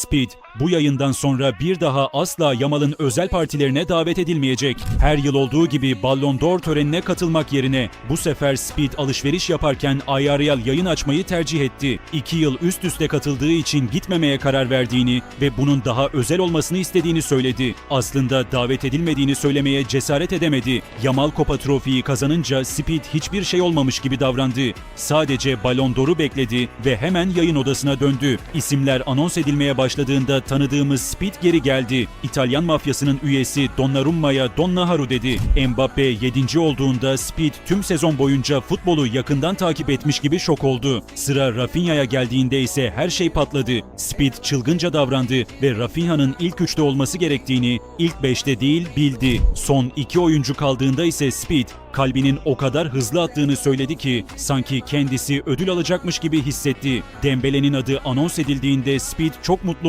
Speed, bu yayından sonra bir daha asla Yamal'ın özel partilerine davet edilmeyecek. Her yıl olduğu gibi Ballon d'Or törenine katılmak yerine bu sefer Speed alışveriş yaparken IRL yayın açmayı tercih etti. İki yıl üst üste katıldığı için gitmemeye karar verdiğini ve bunun daha özel olmasını istediğini söyledi. Aslında davet edilmediğini söylemeye cesaret edemedi. Yamal Copa Trofi'yi kazanınca Speed hiçbir şey olmamış gibi davrandı. Sadece Ballon d'Or'u bekledi ve hemen yayın odasına döndü. İsimler anons edilmeye başladığında tanıdığımız Speed geri geldi. İtalyan mafyasının üyesi Donnarumma'ya Donnaharu dedi. Mbappe 7. olduğunda Speed tüm sezon boyunca futbolu yakından takip etmiş gibi şok oldu. Sıra Rafinha'ya geldiğinde ise her şey patladı. Speed çılgınca davrandı ve Rafinha'nın ilk üçte olması gerektiğini ilk beşte değil bildi. Son iki oyuncu kaldığında ise Speed kalbinin o kadar hızlı attığını söyledi ki sanki kendisi ödül alacakmış gibi hissetti. Dembele'nin adı anons edildiğinde Speed çok mutlu